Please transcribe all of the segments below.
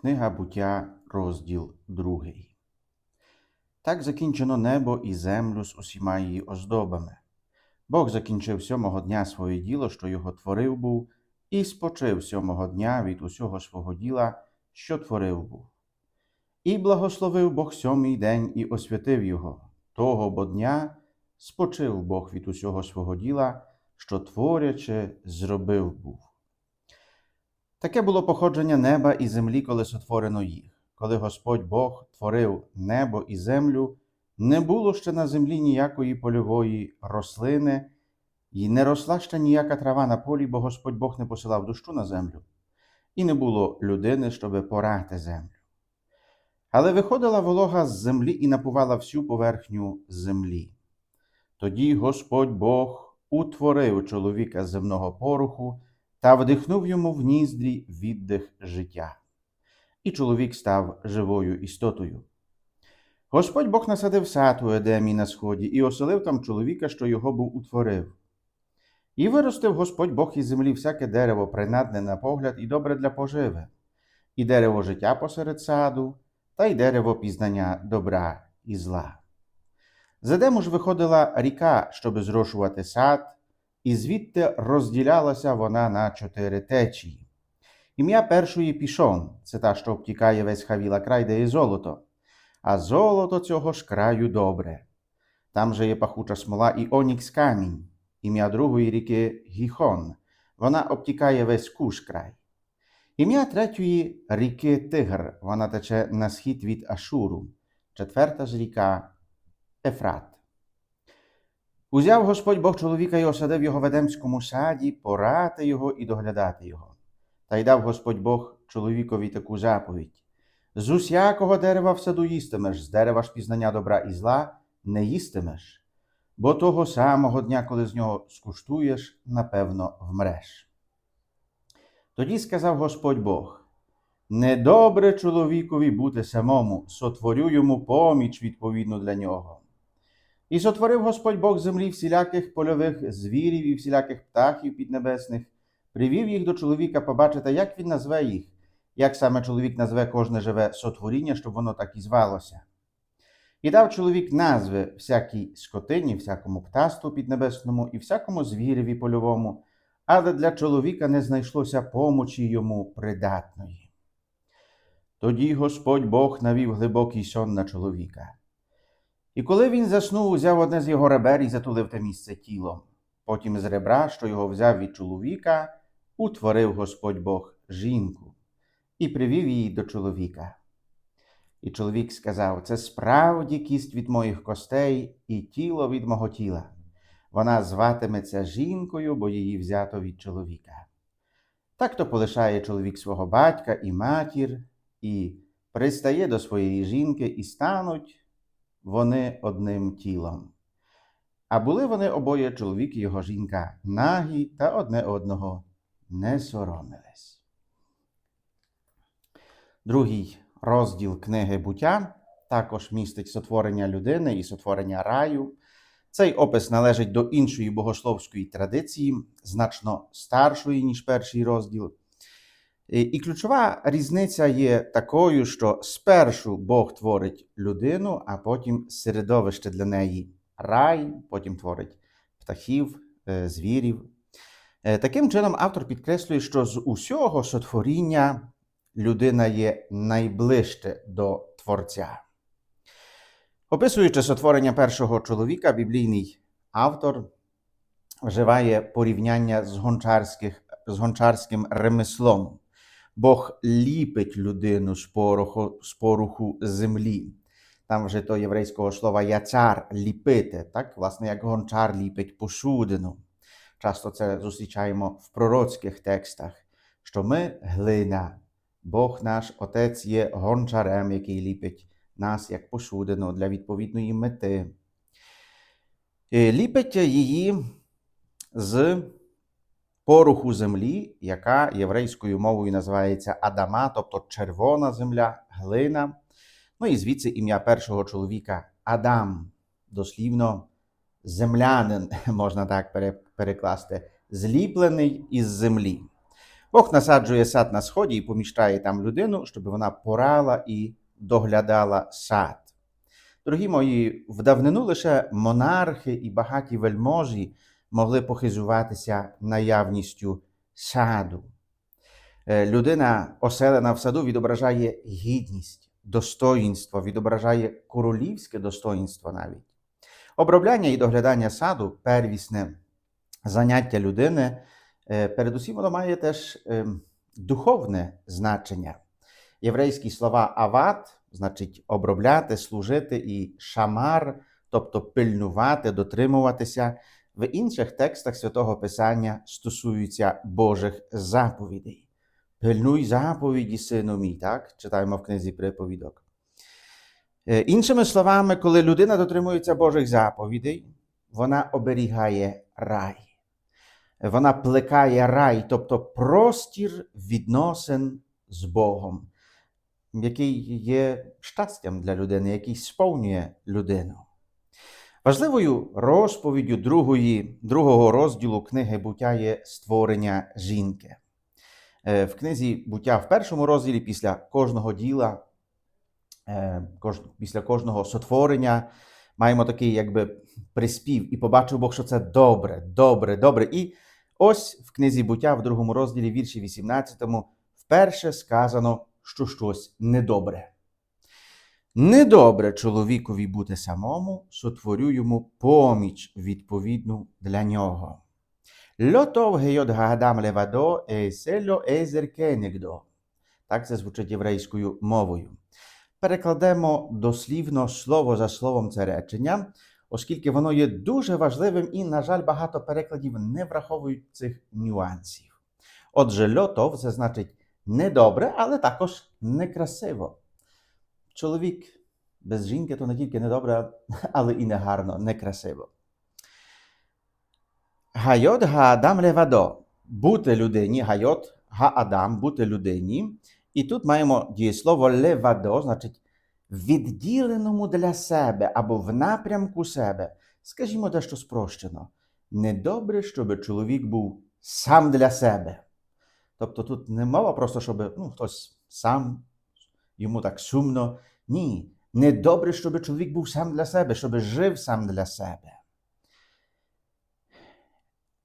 Книга буття, розділ 2. Так закінчено небо і землю з усіма її оздобами. Бог закінчив сьомого дня своє діло, що його творив був, і спочив сьомого дня від усього свого діла, що творив був. І благословив Бог сьомий день і освятив його, того бо дня спочив Бог від усього свого діла, що творячи, зробив був. Таке було походження неба і землі, коли сотворено їх. Коли Господь Бог творив небо і землю, не було ще на землі ніякої польової рослини, і не росла ще ніяка трава на полі, бо Господь Бог не посилав дощу на землю, і не було людини, щоби порати землю. Але виходила волога з землі і напувала всю поверхню землі. Тоді Господь Бог утворив чоловіка земного пороху та вдихнув йому в ніздрі віддих життя. І чоловік став живою істотою. Господь Бог насадив сад у Едемі на сході і оселив там чоловіка, що його був утворив. І виростив Господь Бог із землі всяке дерево, принадне на погляд і добре для поживи, і дерево життя посеред саду, та й дерево пізнання добра і зла. З Едему ж виходила ріка, щоби зрошувати сад, і звідти розділялася вона на чотири течії. Ім'я першої пішон це та, що обтікає весь хавіла край, де є золото, а золото цього ж краю добре. Там же є пахуча смола і онікс камінь, ім'я другої ріки Гіхон, вона обтікає весь куш край. Ім'я третьої ріки Тигр, вона тече на схід від Ашуру, четверта ж ріка Ефрат. Узяв Господь Бог чоловіка і осадив його в Едемському саді, порати його і доглядати його. Та й дав Господь Бог чоловікові таку заповідь: з усякого дерева в саду їстимеш, з дерева ж пізнання добра і зла не їстимеш, бо того самого дня, коли з нього скуштуєш, напевно, вмреш. Тоді сказав Господь Бог: Недобре чоловікові бути самому, сотворю йому поміч відповідну для нього. І сотворив Господь Бог землі всіляких польових звірів і всіляких птахів піднебесних, привів їх до чоловіка побачити, як він назве їх, як саме чоловік назве кожне живе сотворіння, щоб воно так і звалося. І дав чоловік назви всякій скотині, всякому птаству піднебесному і всякому звіреві польовому, але для чоловіка не знайшлося помочі йому придатної. Тоді Господь Бог навів глибокий сон на чоловіка. І коли він заснув, узяв одне з його ребер і затулив те місце тілом. Потім з ребра, що його взяв від чоловіка, утворив Господь Бог жінку і привів її до чоловіка. І чоловік сказав: Це справді кість від моїх костей і тіло від мого тіла. Вона зватиметься жінкою, бо її взято від чоловіка. Так то полишає чоловік свого батька і матір, і пристає до своєї жінки, і стануть вони одним тілом. А були вони обоє чоловік і його жінка нагі та одне одного не соромились. Другий розділ книги буття також містить сотворення людини і сотворення раю. Цей опис належить до іншої богословської традиції, значно старшої, ніж перший розділ. І ключова різниця є такою, що спершу Бог творить людину, а потім середовище для неї рай, потім творить птахів, е, звірів. Е, Таким чином, автор підкреслює, що з усього сотворіння людина є найближче до Творця. Описуючи сотворення першого чоловіка, біблійний автор вживає порівняння з, з гончарським ремеслом. Бог ліпить людину з пороху, з пороху землі. Там вже то єврейського слова яцар ліпити, так? власне, як гончар ліпить посудину. Часто це зустрічаємо в пророцьких текстах, що ми глина, Бог наш Отець є гончарем, який ліпить нас як посудину для відповідної мети. І Ліпить її з пороху землі, яка єврейською мовою називається Адама, тобто червона земля, глина. Ну і звідси ім'я першого чоловіка Адам, дослівно землянин, можна так перекласти, зліплений із землі. Бог насаджує сад на сході і поміщає там людину, щоб вона порала і доглядала сад. Дорогі мої, в давнину лише монархи і багаті вельможі могли похизуватися наявністю саду. Е, Людина, оселена в саду, відображає гідність, достоїнство, відображає королівське достоїнство навіть. Обробляння і доглядання саду первісне заняття людини. Е, Передусім, воно має теж ем, духовне значення. Єврейські слова ават значить обробляти, служити, і шамар, тобто пильнувати, дотримуватися. В інших текстах святого Писання стосуються Божих заповідей. Пильнуй заповіді, сину мій, так? Читаємо в книзі приповідок. Е, Іншими словами, коли людина дотримується Божих заповідей, вона оберігає рай. Вона плекає рай, тобто простір відносин з Богом, який є щастям для людини, який сповнює людину. Важливою розповіддю другої, другого розділу книги буття є створення жінки. Е, В книзі буття в першому розділі після кожного діла, е, після кожного сотворення маємо такий якби приспів, і побачив Бог, що це добре, добре, добре. І ось в книзі буття в другому розділі, вірші 18, вперше сказано, що щось недобре. Недобре чоловікові бути самому, сотворю йому поміч відповідну для нього. Гейот левадо есело езер кенегдо. Так це звучить єврейською мовою. Перекладемо дослівно слово за словом це речення, оскільки воно є дуже важливим і, на жаль, багато перекладів не враховують цих нюансів. Отже, льотов це значить недобре, але також некрасиво. Чоловік без жінки то не тільки недобре, але і негарно, некрасиво. Гайот гаадам левадо. Бути людині, гайот гаадам, бути людині. І тут маємо дієслово левадо, значить відділеному для себе або в напрямку себе. Скажімо дещо спрощено. Недобре, щоб чоловік був сам для себе. Тобто тут не мова просто, щоб ну, хтось сам, йому так сумно. Ні. Недобре, щоб чоловік був сам для себе, щоб жив сам для себе.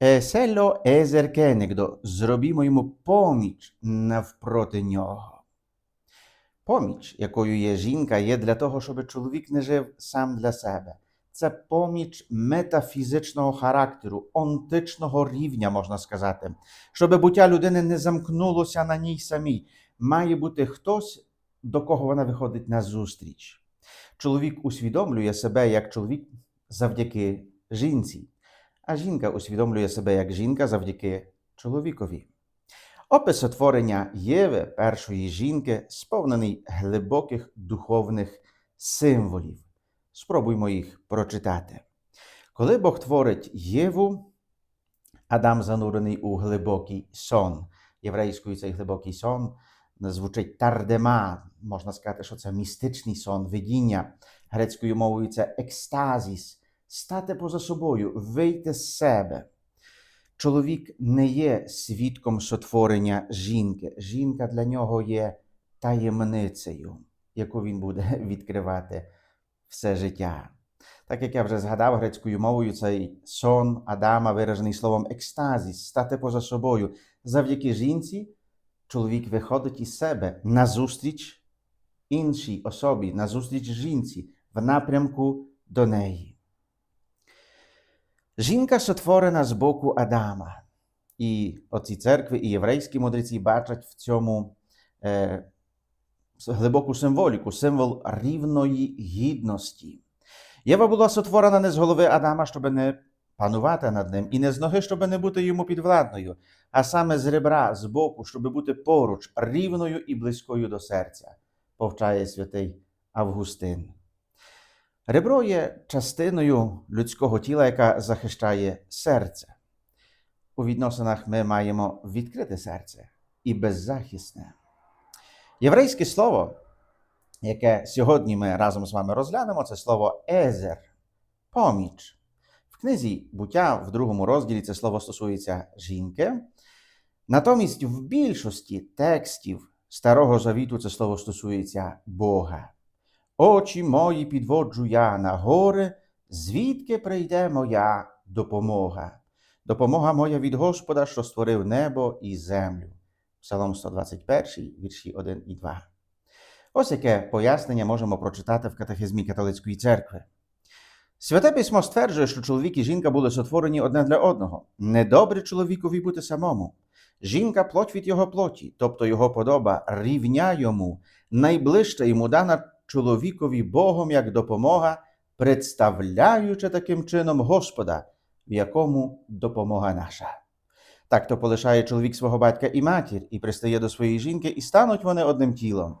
Есело езер кенегдо. Зробімо йому поміч навпроти нього. Поміч, якою є жінка, є для того, щоб чоловік не жив сам для себе. Це поміч метафізичного характеру, онтичного рівня, можна сказати, щоб буття людини не замкнулося на ній самій. Має бути хтось, до кого вона виходить на зустріч. Чоловік усвідомлює себе як чоловік завдяки жінці, а жінка усвідомлює себе як жінка завдяки чоловікові. Опис отворення Єви, першої жінки, сповнений глибоких духовних символів. Спробуймо їх прочитати. Коли Бог творить Єву, Адам занурений у глибокий сон. Єврейською цей глибокий сон звучить тардема. Можна сказати, що це містичний сон, видіння. Грецькою мовою це екстазіс, стати поза собою, вийти з себе. Чоловік не є свідком сотворення жінки. Жінка для нього є таємницею, яку він буде відкривати все життя. Так як я вже згадав грецькою мовою, цей сон Адама виражений словом екстазіс, стати поза собою. Завдяки жінці чоловік виходить із себе назустріч іншій особі, назустріч жінці в напрямку до неї. Жінка сотворена з боку Адама. І оці церкви, і єврейські мудреці бачать в цьому е, глибоку символіку, символ рівної гідності. Єва була сотворена не з голови Адама, щоб не панувати над ним, і не з ноги, щоб не бути йому підвладною, а саме з ребра, з боку, щоб бути поруч, рівною і близькою до серця, повчає святий Августин. Ребро є частиною людського тіла, яка захищає серце. У відносинах ми маємо відкрите серце і беззахисне. Єврейське слово, яке сьогодні ми разом з вами розглянемо, це слово езер, поміч. Книзі буття в другому розділі це слово стосується жінки. Натомість в більшості текстів Старого Завіту це слово стосується Бога. Очі мої підводжу я на гори, звідки прийде моя допомога. Допомога моя від Господа, що створив небо і землю. Псалом 121, вірші 1 і 2. Ось яке пояснення можемо прочитати в катехизмі католицької церкви. Святе письмо стверджує, що чоловік і жінка були сотворені одне для одного. Недобре чоловікові бути самому. Жінка плоть від його плоті, тобто його подоба, рівня йому, найближча йому дана чоловікові Богом як допомога, представляючи таким чином Господа, в якому допомога наша. Так то полишає чоловік свого батька і матір, і пристає до своєї жінки, і стануть вони одним тілом.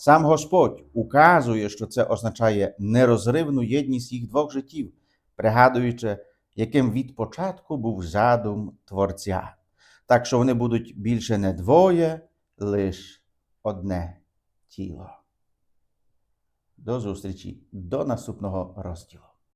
Сам Господь указує, що це означає нерозривну єдність їх двох життів, пригадуючи, яким від початку був задум Творця. Так що вони будуть більше не двоє, лиш одне тіло. До зустрічі, до наступного розділу.